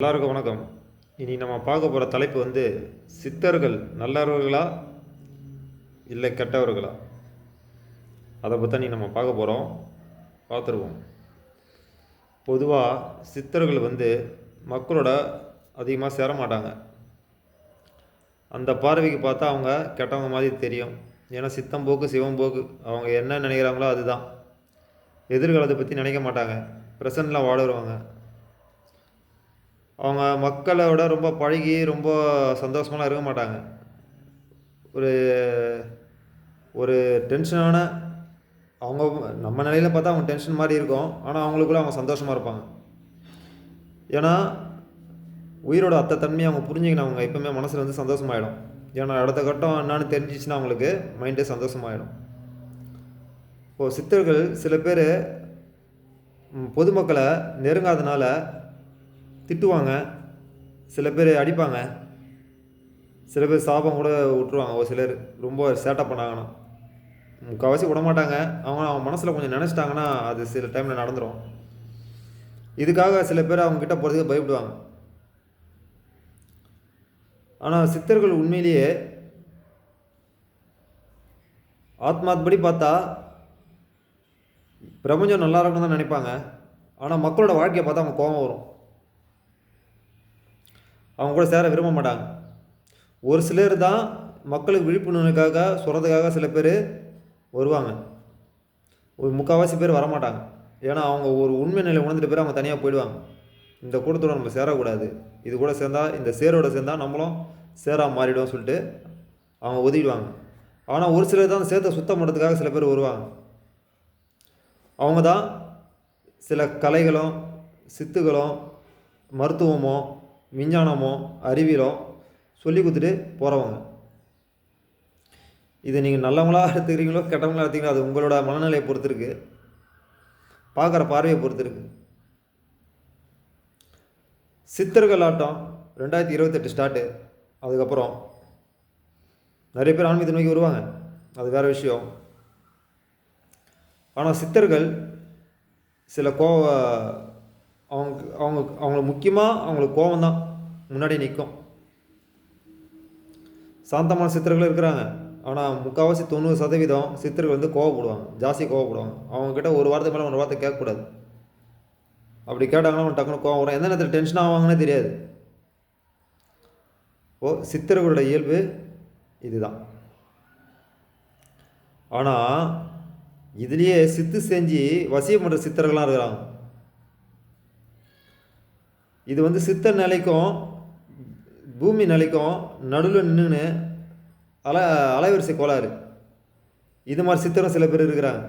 எல்லாருக்கும் வணக்கம். இனி நம்ம பார்க்க போகிற தலைப்பு வந்து சித்தர்கள் நல்லவர்களா இல்லை கெட்டவர்களா? அதை பற்றி நீ நம்ம பார்க்க போகிறோம் பார்த்துருவோம். பொதுவாக சித்தர்கள் வந்து மக்களோட அதிகமாக சேர மாட்டாங்க. அந்த பார்வைக்கு பார்த்தா அவங்க கெட்டவங்க மாதிரி தெரியும். ஏன்னா சித்தம் போக்கு சிவம் போக்கு அவங்க என்ன நினைக்கிறாங்களோ அதுதான். எதிர்காலத்தை பற்றி நினைக்க மாட்டாங்க. ப்ரெசண்டில் வாடுவாங்க அவங்க மக்களோட ரொம்ப பழகி ரொம்ப சந்தோஷமாலாம் இருக்க மாட்டாங்க. ஒரு ஒரு டென்ஷனான அவங்க நம்ம நிலையில் பார்த்தா அவங்க டென்ஷன் மாதிரி இருக்கும். ஆனால் அவங்களுக்குள்ள அவங்க சந்தோஷமாக இருப்பாங்க. ஏன்னா உயிரோட அத்தை தன்மையை அவங்க புரிஞ்சுக்கணும் அவங்க எப்பவுமே மனசில் வந்து சந்தோஷமாயிடும். ஏன்னா அடுத்த கட்டம் என்னான்னு தெரிஞ்சிச்சுன்னா அவங்களுக்கு மைண்டே சந்தோஷமாயிடும். இப்போது சித்தர்கள் சில பேர் பொதுமக்களை நெருங்காதனால திட்டுவாங்க. சில பேர் அடிப்பாங்க. சில பேர் சாபம் கூட விட்டுருவாங்க ஒரு சிலர் ரொம்ப சேட்டை பண்ணாங்கன்னா. முக்கால்வாசி விட மாட்டாங்க அவங்க அவங்க மனசில் கொஞ்சம் நினச்சிட்டாங்கன்னா அது சில டைமில் நடந்துடும் இதுக்காக சில பேர் அவங்கக்கிட்ட போகிறதுக்கு பயப்படுவாங்க. ஆனால் சித்தர்கள் உண்மையிலேயே ஆத்மாத்படி பார்த்தா பிரபஞ்சம் நல்லா இருக்கணும் தான் நினைப்பாங்க. ஆனால் மக்களோட வாழ்க்கையை பார்த்தா அவங்க கோபம் வரும். அவங்க கூட சேர விரும்ப மாட்டாங்க. ஒரு சிலர் தான் மக்களுக்கு விழிப்புணர்வுக்காக சொல்கிறதுக்காக சில பேர் வருவாங்க. ஒரு முக்கால்வாசி பேர் வரமாட்டாங்க. ஏன்னா அவங்க ஒரு உண்மை நிலை உணர்ந்துட்டு பேர் அவங்க தனியாக போயிடுவாங்க. இந்த கூட்டத்தோட நம்ம சேரக்கூடாது. இது கூட சேர்ந்தால் இந்த சேரோட சேர்ந்தால் நம்மளும் சேரா மாறிடும் சொல்லிட்டு அவங்க ஒதுக்கிடுவாங்க. ஆனால் ஒரு சிலர் தான் சேர்த்த சுத்தம் பண்ணுறதுக்காக சில பேர் வருவாங்க. அவங்க தான் சில கலைகளும் சித்துகளும் மருத்துவமோ விஞ்ஞானமோ அறிவியலோ சொல்லி கொடுத்துட்டு போகிறவங்க இது நீங்கள் நல்லவங்களாக எடுத்துக்கிறீங்களோ கெட்டவங்களா எடுத்துக்கிறீங்களோ அது உங்களோட மனநிலையை பொறுத்து இருக்கு பார்க்குற பார்வையை பொறுத்து இருக்கு சித்தர்கள் ஆட்டம் ரெண்டாயிரத்தி இருபத்தெட்டு ஸ்டார்ட்டு. அதுக்கப்புறம் நிறைய பேர் ஆன்மீகத்தை நோக்கி வருவாங்க. அது வேறு விஷயம். ஆனால் சித்தர்கள் சில கோவ அவங்க அவங்க அவங்களுக்கு முக்கியமாக அவங்களுக்கு கோபம் தான் முன்னாடி நிற்கும் சாந்தமான சித்தர்களும் இருக்கிறாங்க. ஆனால் முக்கால்வாசி தொண்ணூறு சதவீதம் சித்தர்கள் வந்து கோவப்படுவாங்க. ஜாஸ்தி கோவப்படுவாங்க. அவங்கக்கிட்ட ஒரு வாரத்துக்கு மேலே ஒரு வார்த்தை கேட்கக்கூடாது. அப்படி கேட்டாங்கன்னா அவங்க டக்குனு கோவம் வரும். எந்த நேரத்தில் டென்ஷன் ஆவாங்கன்னே தெரியாது. ஓ சித்தர்களோட இயல்பு இதுதான். ஆனால் இதுலேயே சித்து செஞ்சு வசியம் பண்ணுற சித்தர்கள்லாம் இருக்கிறாங்க. இது வந்து சித்த நிலைக்கும் பூமி நிலைக்கும் நடுவில் நின்றுன்னு அல அலைவரிசை கோளாறு. இது மாதிரி சித்தரும் சில பேர் இருக்கிறாங்க.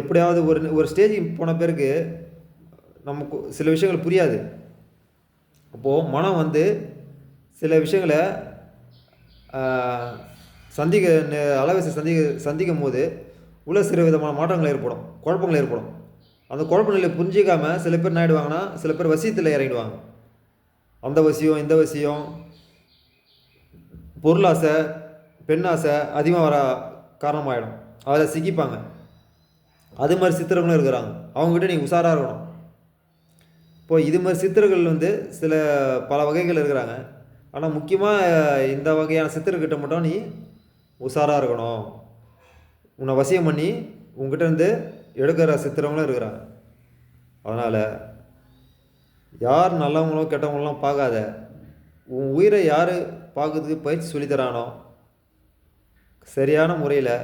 எப்படியாவது ஒரு ஒரு ஸ்டேஜுக்கு போன பேருக்கு நமக்கு சில விஷயங்கள் புரியாது. அப்போது மனம் வந்து சில விஷயங்களை சந்திக்க அலைவரிசை சந்திக்க சந்திக்கும் போது உள்ள சில விதமான மாற்றங்கள் ஏற்படும் குழப்பங்கள் ஏற்படும். அந்த குழப்ப நிலையை புரிஞ்சிக்காமல் சில பேர் என்ன ஆகிடுவாங்கன்னா சில பேர் வசியத்தில் இறங்கிடுவாங்க. அந்த வசியம் இந்த வசியம் பொருளாசை பெண்ணாசை அதிகமாக வர காரணமாகிடும் அதில் சிக்கிப்பாங்க. அது மாதிரி சித்திரங்களும் இருக்கிறாங்க. அவங்ககிட்ட நீங்கள் உஷாராக இருக்கணும். இப்போ இது மாதிரி சித்திரங்கள் வந்து சில பல வகைகள் இருக்கிறாங்க. ஆனால் முக்கியமாக இந்த வகையான சித்திரக்கிட்ட மட்டும் நீ உஷாராக இருக்கணும். உன்னை வசியம் பண்ணி உங்ககிட்ட இருந்து எடுக்கிற சித்திரங்களும் இருக்கிறாங்க. அதனால் யார் நல்லவங்களும் கெட்டவங்களும் பார்க்காத உன் உயிரை யார் பார்க்கறதுக்கு பயிற்சி சொல்லித்தரானோ சரியான முறையில்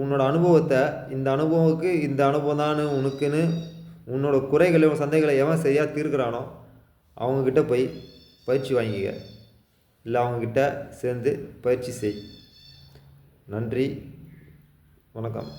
உன்னோட அனுபவத்தை இந்த அனுபவத்துக்கு இந்த அனுபவம் தான் உனக்குன்னு உன்னோட குறைகளை சந்தைகளை எவன் சரியாக தீர்க்கிறானோ அவங்கக்கிட்ட போய் பயிற்சி வாங்கிக்க. இல்லை அவங்கக்கிட்ட சேர்ந்து பயிற்சி செய். நன்றி. வணக்கம்.